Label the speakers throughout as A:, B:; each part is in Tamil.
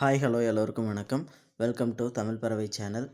A: ஹாய் ஹலோ எல்லோருக்கும் வணக்கம். வெல்கம் டு தமிழ் பறவை சேனல்.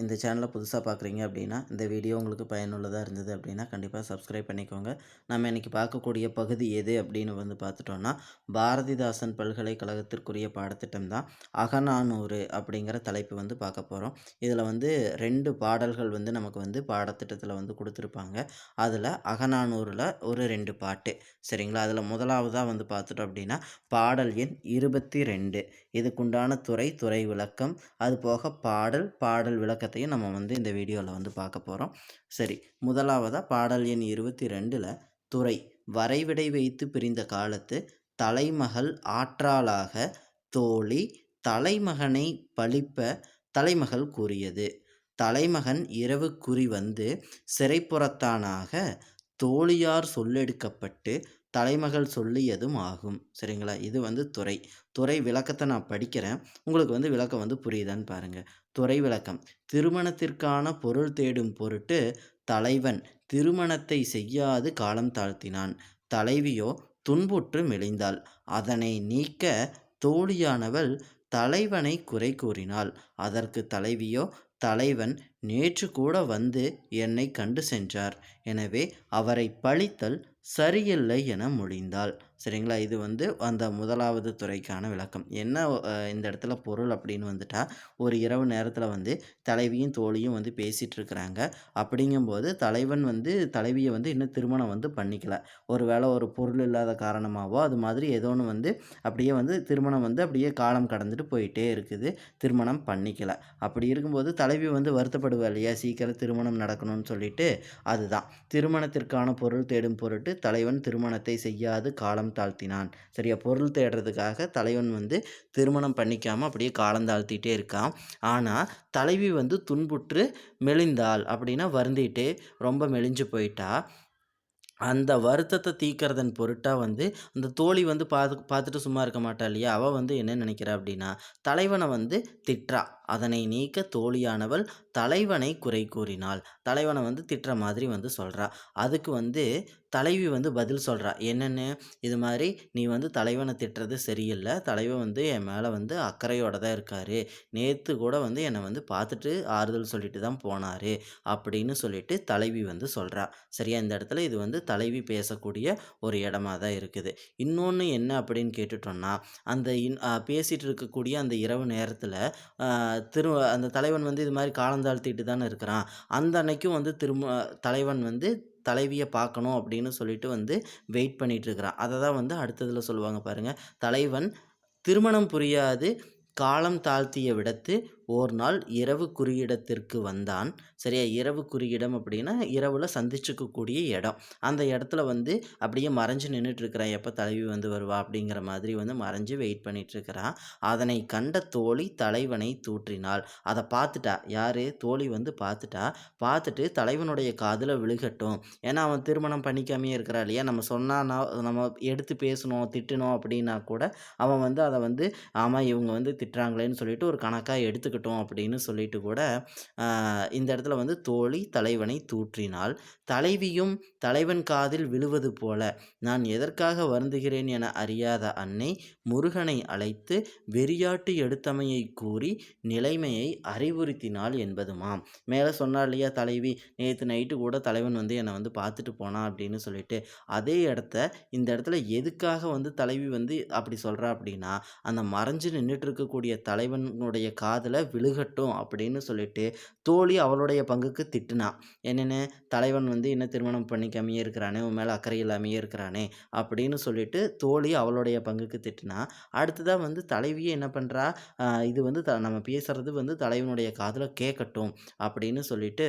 A: இந்த சேனலை புதுசாக பார்க்குறீங்க அப்படின்னா இந்த வீடியோ உங்களுக்கு பயனுள்ளதாக இருந்தது அப்படின்னா கண்டிப்பாக சப்ஸ்கிரைப் பண்ணிக்கோங்க. நம்ம இன்றைக்கி பார்க்கக்கூடிய பகுதி எது அப்படின்னு வந்து பார்த்துட்டோன்னா பாரதிதாசன் பல்கலைக்கழகத்திற்குரிய பாடத்திட்டம் தான் அகநானூறு அப்படிங்கிற தலைப்பு வந்து பார்க்க போகிறோம் இதில் வந்து ரெண்டு பாடல்கள் வந்து நமக்கு வந்து பாடத்திட்டத்தில் வந்து கொடுத்துருப்பாங்க. அதில் அகநானூரில் ஒரு ரெண்டு பாட்டு. சரிங்களா? அதில் முதலாவதாக வந்து பார்த்துட்டோம் அப்படின்னா பாடல் எண் இருபத்தி ரெண்டு. இதுக்குண்டான துறை துறை விளக்கம் அது போக பாடல் பா பாடல் விளக்கத்தையும் நம்ம வந்து இந்த வீடியோவில் வந்து பார்க்க போகிறோம் சரி முதலாவதாக பாடல் எண் இருபத்தி ரெண்டில் துறை வரைவிடை வைத்து பிரிந்த காலத்து தலைமகள் ஆற்றாளாக தோழி தலைமகனை பழிப்ப தலைமகள் கூறியது. தலைமகன் இரவு குறி வந்து சிறைப்புறத்தானாக தோழியார் சொல்லெடுக்கப்பட்டு தலைமகள் சொல்லியதும் ஆகும். சரிங்களா? இது வந்து துறை. துறை விளக்கத்தை நான் படிக்கிறேன். உங்களுக்கு வந்து விளக்கம் வந்து புரியுதான்னு பாருங்கள் துறை விளக்கம் திருமணத்திற்கான பொருள் தேடும் பொருட்டு தலைவன் திருமணத்தை செய்யாது காலம் தாழ்த்தினான். தலைவியோ துன்புற்று மெலிந்தாள். அதனை நீக்க தோழியானவள் தலைவனை குறை கூறினாள். அதற்கு தலைவியோ தலைவன் நேற்று கூட வந்து என்னை கண்டு சென்றார். எனவே அவரை பழித்தல் சரியில்லை என முடிந்தாள் சரிங்களா? இது வந்து அந்த முதலாவது துறைக்கான விளக்கம். என்ன இந்த இடத்துல பொருள் அப்படின்னு வந்துட்டா ஒரு இரவு நேரத்தில் வந்து தலைவியும் தோழியும் வந்து பேசிகிட்டு இருக்கிறாங்க அப்படிங்கும்போது தலைவன் வந்து தலைவியை வந்து இன்னும் திருமணம் வந்து பண்ணிக்கல. ஒரு வேளை ஒரு பொருள் இல்லாத காரணமாகவோ அது மாதிரி ஏதோ ஒன்று வந்து அப்படியே வந்து திருமணம் வந்து அப்படியே காலம் கடந்துட்டு போயிட்டே இருக்குது. திருமணம் பண்ணிக்கல. அப்படி இருக்கும்போது தலைவி வந்து வருத்தப்படுவா இல்லையா சீக்கிரம் திருமணம் நடக்கணும்னு சொல்லிட்டு? அதுதான். திருமணத்திற்கான பொருள் தேடும் பொருட்டு தலைவன் திருமணத்தை செய்யாது காலம் தாழ்த்தினான். சரியா? பொருள் தேடுறதுக்காக தலைவன் வந்து திருமணம் பண்ணிக்காமல் அப்படியே காலம் தாழ்த்திட்டே இருக்கான். ஆனால் தலைவி வந்து துன்புற்று மெலிந்தாள் அப்படின்னா வருந்திட்டு ரொம்ப மெலிஞ்சு போயிட்டா. அந்த வருத்தத்தை தீக்கிறதன் பொருட்டாக வந்து அந்த தோழி வந்து பார்த்து பார்த்துட்டு சும்மா இருக்க மாட்டா இல்லையா? அவள் வந்து என்ன நினைக்கிறா அப்படின்னா தலைவனை வந்து திட்டுறா அதனை நீக்க தோழியானவள் தலைவனை குறை கூறினாள். தலைவனை வந்து திட்டுற மாதிரி வந்து சொல்கிறா அதுக்கு வந்து தலைவி வந்து பதில் சொல்கிறா என்னென்னு? இது மாதிரி நீ வந்து தலைவனை திட்டுறது சரியில்லை. தலைவன் வந்து என் மேலே வந்து அக்கறையோட தான் இருக்கார். நேற்று கூட வந்து என்னை வந்து பார்த்துட்டு ஆறுதல் சொல்லிட்டு தான் போனார் அப்படின்னு சொல்லிட்டு தலைவி வந்து சொல்கிறா சரியா? இந்த இடத்துல இது வந்து தலைவி பேசக்கூடிய ஒரு இடமா தான் இருக்குது. இன்னொன்று என்ன அப்படின்னு கேட்டுட்டோம்னா அந்த இன் பேசிகிட்டு இருக்கக்கூடிய அந்த இரவு நேரத்தில் திரு அந்த தலைவன் வந்து இது மாதிரி காலம் காலந்தாழ்த்திட்டு தானே இருக்கிறான். அந்த அன்னைக்கும் வந்து திரும்ப தலைவன் வந்து தலைவியை பார்க்கணும் அப்படின்னு சொல்லிட்டு வந்து வெயிட் பண்ணிகிட்ருக்கிறான் அதை தான் வந்து அடுத்ததில் சொல்லுவாங்க பாருங்கள் தலைவன் திருமணம் புரியாது காலம் தாழ்த்திய விடத்து ஓர் நாள் இரவு குறியிடத்திற்கு வந்தான். சரியா? இரவு குறியிடம் அப்படின்னா இரவில் சந்திச்சுக்கக்கூடிய இடம். அந்த இடத்துல வந்து அப்படியே மறைஞ்சு நின்றுட்டுருக்கிறான் எப்போ தலைவி வந்து வருவா அப்படிங்கிற மாதிரி வந்து மறைஞ்சு வெயிட் பண்ணிகிட்ருக்கிறான் அதனை கண்ட தோழி தலைவனை தூற்றினாள். அதை பார்த்துட்டா. யார்? தோழி வந்து பார்த்துட்டா. பார்த்துட்டு தலைவனுடைய காதில் விழுகட்டும். ஏன்னா அவன் திருமணம் பண்ணிக்காமையே இருக்கிறா இல்லையா? நம்ம சொன்னால் நம்ம எடுத்து பேசணும் திட்டணும் அப்படின்னா கூட அவன் வந்து அதை வந்து ஆமாம் இவங்க வந்து திட்டுறாங்களேன்னு சொல்லிட்டு ஒரு கணக்காக எடுத்துக்கிட்டு இருக்கட்டும் அப்படின்னு சொல்லிட்டு கூட இந்த இடத்துல வந்து தோழி தலைவனை தூற்றினாள். தலைவியும் தலைவன் காதில் விழுவது போல நான் எதற்காக வருந்துகிறேன் என அறியாத அன்னை முருகனை அழைத்து வெறியாட்டு எடுத்தமையை கூறி நிலைமையை அறிவுறுத்தினாள் என்பதுமாம். மேலே சொன்னார் இல்லையா தலைவி நேற்று நைட்டு கூட தலைவன் வந்து என்னை வந்து பார்த்துட்டு போனான் அப்படின்னு சொல்லிட்டு அதே இடத்த இந்த இடத்துல எதுக்காக வந்து தலைவி வந்து அப்படி சொல்கிறா அப்படின்னா அந்த மறைஞ்சு நின்றுட்டு இருக்கக்கூடிய தலைவனுடைய காதில் விழுகட்டும் அப்படின்னு சொல்லிட்டு தோழி அவளுடைய பங்குக்கு திட்டுனா. என்னென்னு? தலைவன் வந்து என்ன திருமணம் பண்ணிக்காமையே இருக்கிறானே உன் மேலே அக்கறை இல்லாமையே இருக்கிறானே அப்படின்னு சொல்லிட்டு தோழி அவளுடைய பங்குக்கு திட்டுனா. அடுத்ததாக வந்து தலைவியே என்ன பண்ணுறா இது வந்து த நம்ம பேசுகிறது வந்து தலைவனுடைய காதில் கேட்கட்டும் அப்படின்னு சொல்லிட்டு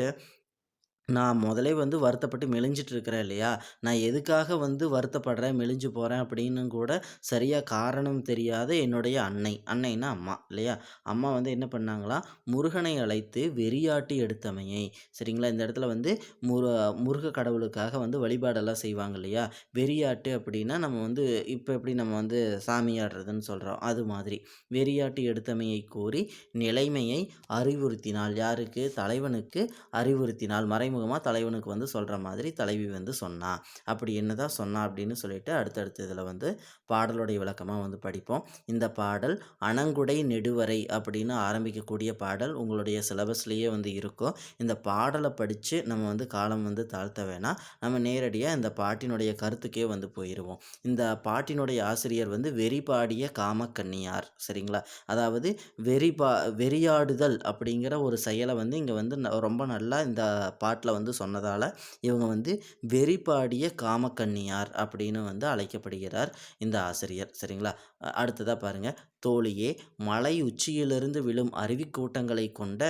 A: நான் முதலே வந்து வருத்தப்பட்டு மெலிஞ்சிட்டு இருக்கிறேன் இல்லையா? நான் எதுக்காக வந்து வருத்தப்படுறேன் மெலிஞ்சு போகிறேன் அப்படின்னு கூட சரியாக காரணம் தெரியாத என்னுடைய அன்னை. அன்னைன்னா அம்மா இல்லையா? அம்மா வந்து என்ன பண்ணாங்களா? முருகனை அழைத்து வெறியாட்டி எடுத்தமையை. சரிங்களா? இந்த இடத்துல வந்து முரு முருக கடவுளுக்காக வந்து வழிபாடெல்லாம் செய்வாங்க இல்லையா? வெறியாட்டு அப்படின்னா நம்ம வந்து இப்போ எப்படி நம்ம வந்து சாமி ஆடுறதுன்னு சொல்கிறோம் அது மாதிரி. வெறியாட்டு எடுத்தமையை கூறி நிலைமையை அறிவுறுத்தினால் யாருக்கு? தலைவனுக்கு அறிவுறுத்தினால் மறை மறைமுகமாக தலைவனுக்கு வந்து சொல்கிற மாதிரி தலைவி வந்து சொன்னா. அப்படி என்ன தான் சொன்னா அப்படின்னு சொல்லிட்டு அடுத்தடுத்த இதில் வந்து பாடலுடைய விளக்கமாக வந்து படிப்போம். இந்த பாடல் "அணங்குடை நெடுவரை" அப்படின்னு ஆரம்பிக்கக்கூடிய பாடல் உங்களுடைய சிலபஸ்லேயே வந்து இருக்கும். இந்த பாடலை படித்து நம்ம வந்து காலம் வந்து தாழ்த்த வேணாம். நம்ம நேரடியாக இந்த பாட்டினுடைய கருத்துக்கே வந்து போயிடுவோம் இந்த பாட்டினுடைய ஆசிரியர் வந்து வெறிபாடிய காமக்கன்னியார். சரிங்களா? அதாவது வெறிபா வெறியாடுதல் அப்படிங்கிற ஒரு செயலை வந்து இங்கே வந்து ந ரொம்ப நல்லா இந்த பாட் வந்து சொன்னதால, இவங்க வந்து வெறிப்பாடிய காமக்கன்னியார் அப்படின்னு வந்து அழைக்கப்படுகிறார் இந்த ஆசிரியர். சரிங்களா? அடுத்ததாக பாருங்கள் பாருங்க. "தோழியே மலை உச்சியிலிருந்து விழும் அருவிக்கூட்டங்களை கொண்ட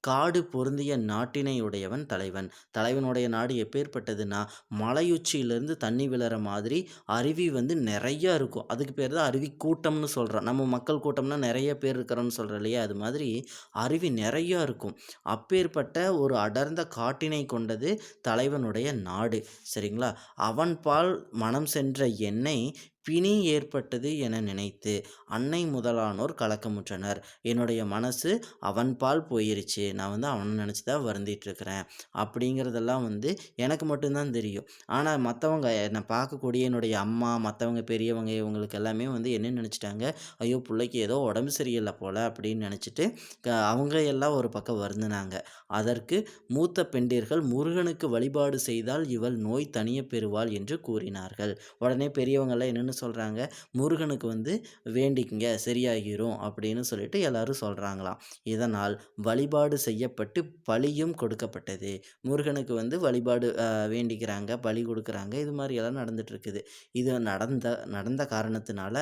A: காடு பொருந்திய நாட்டினையுடையவன் தலைவன்." தலைவனுடைய நாடு எப்பேற்பட்டதுன்னா மலையுச்சியிலிருந்து தண்ணி விழற மாதிரி அருவி வந்து நிறையா இருக்கும். அதுக்கு பேர் தான் அருவி கூட்டம்னு சொல்றோம். நம்ம மக்கள் கூட்டம்னா நிறைய பேர் இருக்கிறோம்னு சொல்கிறோம் இல்லையா? அது மாதிரி அருவி நிறையா இருக்கும். அப்பேர்ப்பட்ட ஒரு அடர்ந்த காட்டினை கொண்டது தலைவனுடைய நாடு. சரிங்களா? "அவன்பால் மனம் சென்ற எண்ணெய் பிணி ஏற்பட்டது என நினைத்து, அன்னை முதலானோர் கலக்கமுற்றனர்." என்னுடைய மனசு அவன்பால் போயிருச்சு. நான் வந்து அவனை நினச்சி தான் வருந்திட்டுருக்கிறேன். அப்படிங்கிறதெல்லாம் வந்து எனக்கு மட்டும்தான் தெரியும். ஆனால் மற்றவங்க என்னை பார்க்கக்கூடிய என்னுடைய அம்மா, மற்றவங்க பெரியவங்க இவங்களுக்கு எல்லாமே வந்து என்ன நினச்சிட்டாங்க "ஐயோ! பிள்ளைக்கு ஏதோ உடம்பு சரியில்லை போல் அப்படின்னு நினச்சிட்டு க அவங்க எல்லாம் ஒரு பக்கம் வருந்துனாங்க. அதற்கு மூத்த பெண்டிர்கள் "முருகனுக்கு வழிபாடு செய்தால் இவள் நோய் தனிய பெறுவாள்" என்று கூறினார்கள். உடனே பெரியவங்களாம் என்னென்னு சொல்கிறாங்க "முருகனுக்கு வந்து வேண்டிக்கங்க சரியாகிரும்" அப்படின்னு சொல்லிட்டு எல்லாரும் சொல்கிறாங்களாம் இதனால் வழிபாடு செய்யப்பட்டு பலியும் கொடுக்கப்பட்டது. முருகனுக்கு வந்து வழிபாடு வேண்டிக்கிறாங்க, பலி கொடுக்குறாங்க. இது மாரியெல்லாம் நடந்துகிட்ருக்குது இது நடந்த நடந்த காரணத்தினால,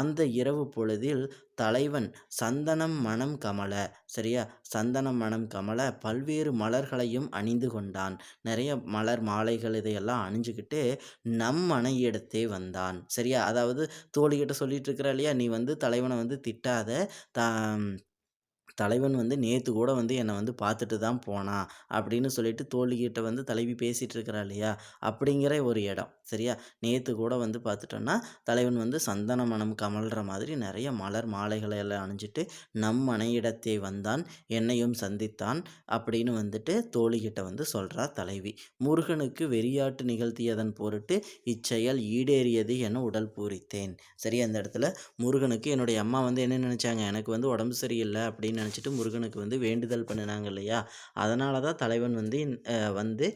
A: அந்த இரவு பொழுதில் தலைவன் "சந்தனம் மணம் கமல சரியா? சந்தனம் மணம் கமல பல்வேறு மலர்களையும் அணிந்து கொண்டான். நிறைய மலர் மாலைகள் இதையெல்லாம் அணிஞ்சுக்கிட்டு நம் மனையிடத்தே வந்தான். சரியா? அதாவது தோழிகிட்ட சொல்லிட்டு இருக்கிறா இல்லையா? "நீ வந்து தலைவனை வந்து திட்டாத. த தலைவன் வந்து நேற்று கூட வந்து என்னை வந்து பார்த்துட்டு தான் போனான்." அப்படின்னு சொல்லிட்டு தோழிகிட்ட வந்து தலைவி பேசிகிட்டு இருக்கிறா இல்லையா? அப்படிங்கிற ஒரு இடம். சரியா? நேற்று கூட வந்து பார்த்துட்டோன்னா தலைவன் வந்து சந்தன மனம் கமல்ற மாதிரி நிறைய மலர் மாலைகளை எல்லாம் அணிஞ்சிட்டு "நம் மனையிடத்தை வந்தான், என்னையும் சந்தித்தான்." அப்படின்னு வந்துட்டு தோழிகிட்ட வந்து சொல்கிறா தலைவி. "முருகனுக்கு வெறியாட்டு நிகழ்த்தியதன் பொருட்டு இச்செயல் ஈடேறியது என உடல் பூரித்தேன்." சரியா? அந்த இடத்துல முருகனுக்கு என்னுடைய அம்மா வந்து என்ன நினச்சாங்க எனக்கு வந்து உடம்பு சரியில்லை அப்படின்னு நினச்சிட்டு முருகனுக்கு வந்து வேண்டுதல் பண்ணுனாங்க இல்லையா? அதனால தான் தலைவன் வந்து வந்து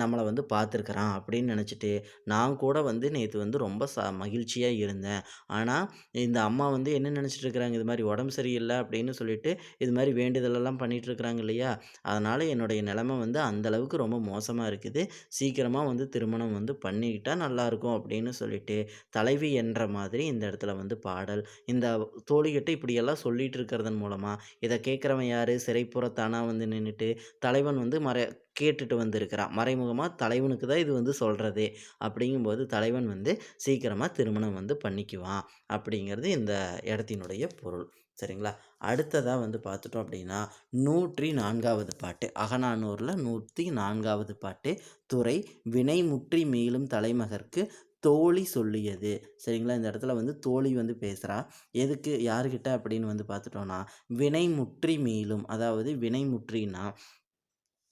A: நம்மளை வந்து பார்த்துருக்குறான் அப்படின்னு நினச்சிட்டு நான் கூட வந்து நேற்று வந்து ரொம்ப ச மகிழ்ச்சியாக இருந்தேன். ஆனால் இந்த அம்மா வந்து என்ன நினச்சிட்டு இருக்கிறாங்க, இது மாதிரி உடம்பு சரியில்லை அப்படின்னு சொல்லிட்டு, இது மாதிரி வேண்டுதலெல்லாம் பண்ணிகிட்ருக்குறாங்க இல்லையா? அதனால் என்னுடைய நிலைமை வந்து அந்தளவுக்கு ரொம்ப மோசமாக இருக்குது. சீக்கிரமாக வந்து திருமணம் வந்து பண்ணிக்கிட்டா நல்லாயிருக்கும் அப்படின்னு சொல்லிட்டு, தலைவி என்ற மாதிரி இந்த இடத்துல வந்து பாடல். இந்த தோழிகிட்ட இப்படியெல்லாம் சொல்லிகிட்டு இருக்கிறதன் மூலமாக இதை கேட்குறவன் யார் சிறைப்புறத்தானா வந்து நின்றுட்டு தலைவன் வந்து மறை கேட்டுட்டு வந்திருக்கிறான். மறைமுகமாக தலைவனுக்கு தான் இது வந்து சொல்கிறது அப்படிங்கும்போது தலைவன் வந்து சீக்கிரமாக திருமணம் வந்து பண்ணிக்குவான். அப்படிங்கிறது இந்த இடத்தினுடைய பொருள். சரிங்களா? அடுத்ததாக வந்து பார்த்துட்டோம் அப்படின்னா, 104வது பாட்டு. அகநானூரில் நூற்றி நான்காவது பாட்டு. துறை "வினைமுற்றி மீளும் தலைமகற்கு தோழி சொல்லியது." சரிங்களா? இந்த இடத்துல வந்து தோழி வந்து பேசுகிறா எதுக்கு? யார்கிட்ட அப்படின்னு வந்து பார்த்துட்டோன்னா வினை முற்றி மீளும். அதாவது வினை முற்றின்னா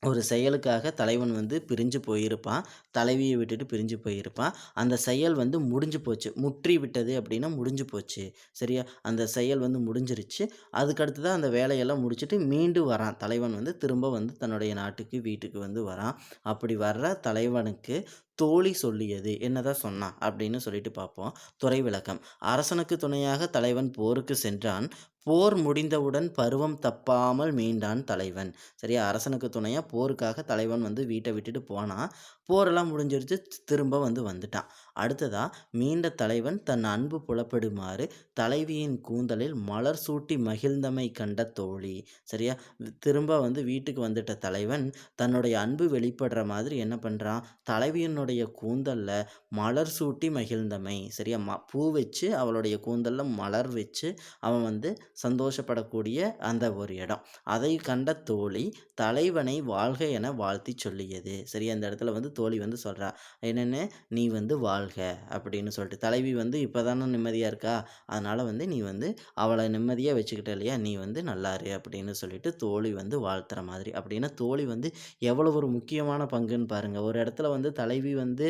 A: ஒரு செயலுக்காக தலைவன் வந்து பிரிஞ்சு போயிருப்பான். தலைவியை விட்டுட்டு பிரிஞ்சு போயிருப்பான். அந்த செயல் வந்து முடிஞ்சு போச்சு. முற்றி விட்டது அப்படின்னா முடிஞ்சு போச்சு. சரியா? அந்த செயல் வந்து முடிஞ்சிருச்சு. அதுக்கு அடுத்து தான் அந்த வேலையெல்லாம் முடிச்சுட்டு மீண்டும் வரான். தலைவன் வந்து திரும்ப வந்து தன்னுடைய நாட்டுக்கு, வீட்டுக்கு வந்து வரான். அப்படி வர்ற தலைவனுக்கு தோழி சொல்லியது. என்னதான் சொன்னான்? அப்படின்னு சொல்லிட்டு பார்ப்போம். துறை விளக்கம். அரசனுக்கு துணையாக தலைவன் போருக்கு சென்றான். போர் முடிந்தவுடன் பருவம் தப்பாமல் மீண்டான் தலைவன். சரியா? அரசனுக்கு துணையாக போருக்காக தலைவன் வந்து வீட்டை விட்டுட்டு போனான். போரெல்லாம் முடிஞ்சிருச்சு. திரும்ப வந்து வந்துட்டான். அடுத்ததாக மீண்ட தலைவன் தன் அன்பு புலப்படுமாறு தலைவியின் கூந்தலில் மலர் சூட்டி மகிழ்ந்தமை கண்ட தோழி. சரியா? திரும்ப வந்து வீட்டுக்கு வந்துட்ட தலைவன், தன்னுடைய அன்பு வெளிப்படுற மாதிரி என்ன பண்ணுறான் தலைவியினுடைய கூந்தல்ல மலர் சூட்டி மகிழ்ந்தமை. சரியா? ம பூ வச்சு அவளுடைய கூந்தலில் மலர் வச்சு அவன் வந்து சந்தோஷப்படக்கூடிய அந்த ஒரு இடம். அதை கண்ட தோழி தலைவனை வாழ்க என வாழ்த்திச் சொல்லியது. சரியா? இந்த இடத்துல வந்து தோழி வந்து சொல்கிறா என்னென்னு? நீ வந்து வாழ்க அப்படின்னு சொல்லிட்டு. தலைவி வந்து இப்போ தானே நிம்மதியாக இருக்கா? அதனால் வந்து நீ வந்து அவளை நிம்மதியாக வச்சுக்கிட்ட இல்லையா? நீ வந்து நல்லாரு அப்படின்னு சொல்லிட்டு தோழி வந்து வாழ்த்துற மாதிரி. அப்படின்னா தோழி வந்து எவ்வளோ ஒரு முக்கியமான பங்குன்னு பாருங்கள் ஒரு இடத்துல வந்து தலைவி வந்து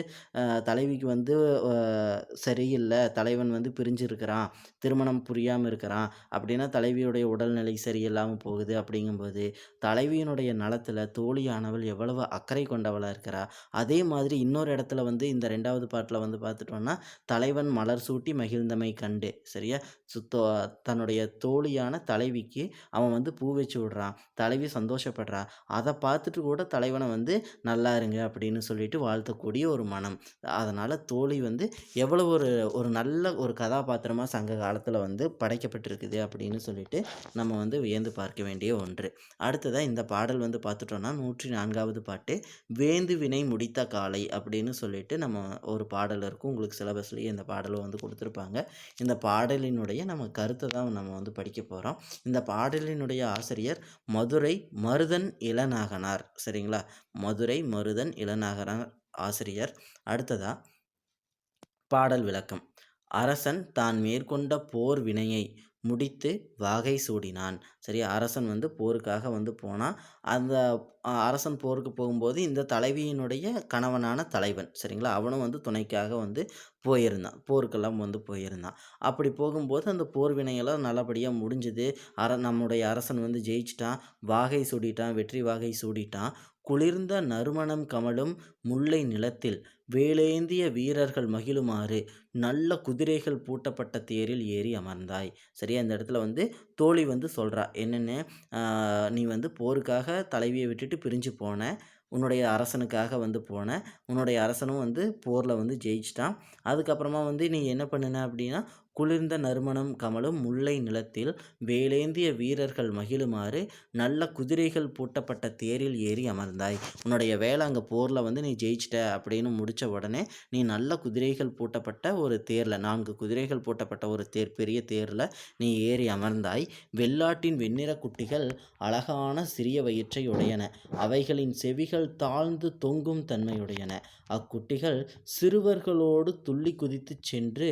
A: தலைவிக்கு வந்து சரியில்லை தலைவன் வந்து பிரிஞ்சிருக்கிறான் திருமணம் புரியாமல் இருக்கிறான் அப்படின்னா தலைவியுடைய உடல்நிலை சரியில்லாமல் போகுது அப்படிங்கும்போது தலைவியினுடைய நலத்தில் தோழியானவள் எவ்வளவு அக்கறை கொண்டவளாக இருக்கிறா? அதே மாதிரி இன்னொரு இடத்துல வந்து இந்த ரெண்டாவது பாட்டில் வந்து பார்த்துட்டோன்னா தலைவன் மலர் சூட்டி மகிழ்ந்தமை கண்டு சரியா? சுத்தோ தன்னுடைய தோழியான தலைவிக்கு அவன் வந்து பூ வச்சு விடுறான் தலைவி சந்தோஷப்படுறா. அதை பார்த்துட்டு கூட தலைவனை வந்து நல்லா இருங்க அப்படின்னு சொல்லிட்டு வாழ்த்தக்கூடிய ஒரு மனம். அதனால் தோழி வந்து எவ்வளோ ஒரு ஒரு நல்ல ஒரு கதாபாத்திரமாக சங்க காலத்தில் வந்து படைக்கப்பட்டிருக்குது அப்படின்னு சொல்லிட்டு நம்ம வந்து வியந்து பார்க்க வேண்டிய ஒன்று. அடுத்ததாக இந்த பாடல் வந்து பார்த்துட்டோன்னா நூற்றி நான்காவது பாட்டு வேந்து வினை முடி முடித்த காலை அப்படின்னு சொல்லிட்டு நம்ம ஒரு பாடல் இருக்கும். உங்களுக்கு சிலபஸ்லேயே இந்த பாடலை வந்து கொடுத்துருப்பாங்க. இந்த பாடலினுடைய நம்ம கருத்தை தான் நம்ம வந்து படிக்க போகிறோம் இந்த பாடலினுடைய ஆசிரியர் மதுரை மருதன் இளநாகனார். சரிங்களா? மதுரை மருதன் இளநாகனார் ஆசிரியர். அடுத்ததாக பாடல் விளக்கம். அரசன் தான் மேற்கொண்ட போர் வினையை முடித்து வாகை சூடினான். சரி அரசன் வந்து போருக்காக வந்து போனான் அந்த அரசன் போருக்கு போகும்போது இந்த தலைவியினுடைய கணவனான தலைவன் சரிங்களா? அவனும் வந்து துணைக்காக வந்து போயிருந்தான். போருக்கெல்லாம் வந்து போயிருந்தான். அப்படி போகும்போது அந்த போர் வினையெல்லாம் நல்லபடியாக முடிஞ்சுது. அர நம்முடைய அரசன் வந்து ஜெயிச்சிட்டான். வாகை சூடிட்டான் வெற்றி வாகை சூடிட்டான். குளிர்ந்த நறுமணம் கமழும் முல்லை நிலத்தில் வேலேந்திய வீரர்கள் மகிழுமாறு நல்ல குதிரைகள் பூட்டப்பட்ட தேரில் ஏறி அமர்ந்தாய். சரியா? இந்த இடத்துல வந்து தோழி வந்து சொல்கிறா என்னென்னு நீ வந்து போருக்காக தலைவியை விட்டுட்டு பிரிஞ்சு போன உன்னுடைய அரசனுக்காக வந்து போன உன்னுடைய அரசனும் வந்து போரில் வந்து ஜெயிச்சிட்டான். அதுக்கப்புறமா வந்து நீ என்ன பண்ணின அப்படின்னா குளிர்ந்த நறுமணம் கமலும் முல்லை நிலத்தில் வேலேந்திய வீரர்கள் மகிழுமாறு நல்ல குதிரைகள் பூட்டப்பட்ட தேரில் ஏறி அமர்ந்தாய். உன்னுடைய வேலை அங்கே போரில் வந்து நீ ஜெயிச்சிட்ட அப்படின்னு முடித்த உடனே நீ நல்ல குதிரைகள் பூட்டப்பட்ட ஒரு தேரில் நான்கு குதிரைகள் பூட்டப்பட்ட ஒரு தேர் பெரிய தேரில் நீ ஏறி அமர்ந்தாய். வெள்ளாட்டின் வெண்ணிற குட்டிகள் அழகான சிறிய வயிற்றை உடையன. அவைகளின் செவிகள் தாழ்ந்து தொங்கும் தன்மையுடையன அக்குட்டிகள் சிறுவர்களோடு துள்ளி குதித்து சென்று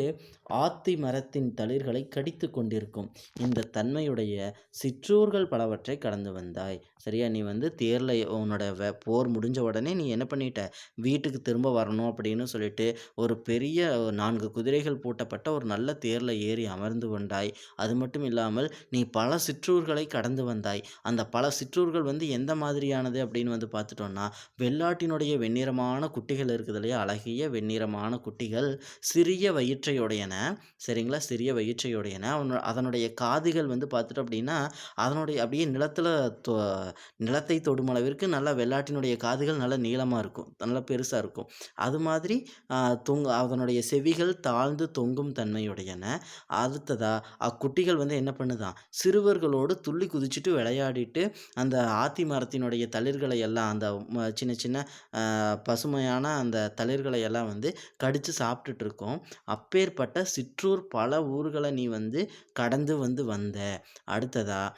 A: ஆத்தி மரத்தின் தளிர்களை கடித்து கொண்டிருக்கும். இந்த தன்மையுடைய சிற்றூர்கள் பலவற்றை கடந்து வந்தாய். சரியா? நீ வந்து தேரில் உன்னோட வே போர் முடிஞ்ச உடனே நீ என்ன பண்ணிட்ட? வீட்டுக்கு திரும்ப வரணும் அப்படின்னு சொல்லிட்டு ஒரு பெரிய நான்கு குதிரைகள் பூட்டப்பட்ட ஒரு நல்ல தேரில் ஏறி அமர்ந்து கொண்டாய். அது மட்டும் இல்லாமல் நீ பல சிற்றூர்களை கடந்து வந்தாய். அந்த பல சிற்றூர்கள் வந்து எந்த மாதிரியானது அப்படின்னு வந்து பார்த்துட்டோம்னா வெள்ளாட்டினுடைய வெண்ணிறமான குட்டிகள் இருக்குது இல்லையா? அழகிய வெண்ணிறமான குட்டிகள் சிறிய வயிற்றையுடையன. சரிங்களா? சிறிய வயிற்றையுடையன அவனோட அதனுடைய காதுகள் வந்து பார்த்துட்டு அப்படின்னா அதனுடைய அப்படியே நிலத்தில் நிலத்தை தொடும் அளவிற்கு நல்லா வெள்ளாட்டினுடைய காதுகள் நல்லா நீளமாக இருக்கும். நல்லா பெருசாக இருக்கும். அது மாதிரி தொங்கு அதனுடைய செவிகள் தாழ்ந்து தொங்கும் தன்மையுடையன அடுத்ததாக அக்குட்டிகள் வந்து என்ன பண்ணுதான் சிறுவர்களோடு துள்ளி குதிச்சுட்டு விளையாடிட்டு அந்த ஆத்தி மரத்தினுடைய தளிர்களை எல்லாம் அந்த சின்ன சின்ன பசுமையான அந்த தளிர்களை எல்லாம் வந்து கடித்து சாப்பிட்டுட்டு இருக்கோம். அப்பேற்பட்ட சிற்றூர் பல ஊர்களை நீ வந்து கடந்து வந்து வந்த. அடுத்ததாக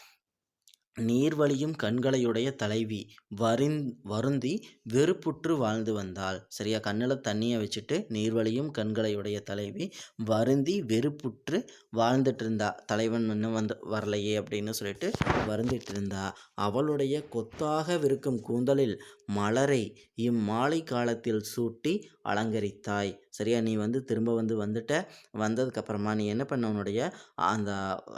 A: நீர்வழியும் கண்களையுடைய தலைவி. வரிந் வருந்தி வெறுப்புற்று வாழ்ந்து வந்தாள். சரியா? கண்ணில் தண்ணியை வச்சுட்டு நீர்வழியும் கண்களையுடைய தலைவி வருந்தி வெறுப்புற்று வாழ்ந்துட்டு இருந்தா தலைவன் இன்னும் வந்து வரலையே அப்படின்னு சொல்லிட்டு வருந்திட்டு இருந்தா அவளுடைய கொத்தாக விருக்கும் கூந்தலில் மலரை இம்மாலை காலத்தில் சூட்டி அலங்கரித்தாய். சரியா? நீ வந்து திரும்ப வந்து வந்துட்ட வந்ததுக்கப்புறமா நீ என்ன பண்ண? உன்னுடைய அந்த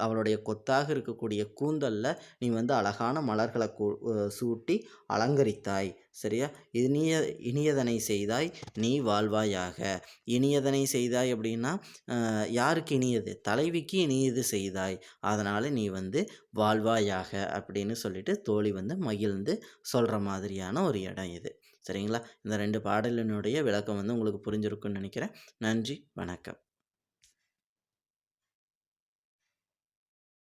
A: அவளுடைய கொத்தாக இருக்கக்கூடிய கூந்தலில் நீ வந்து அழகான மலர்களை சூட்டி அலங்கரித்தாய். சரியா? இனிய இனியதனை செய்தாய் நீ வாழ்வாயாக. இனியதனை செய்தாய் அப்படின்னா யாருக்கு இனியது? தலைவிக்கு இனியது செய்தாய். அதனால் நீ வந்து வாழ்வாயாக அப்படின்னு சொல்லிட்டு தோழி வந்து மகிழ்ந்து சொல்கிற மாதிரியான ஒரு இடம் இது. சரிங்களா? இந்த ரெண்டு பாடலினுடைய விளக்கம் வந்து உங்களுக்கு புரிஞ்சிருக்குன்னு நினைக்கிறேன். நன்றி வணக்கம்.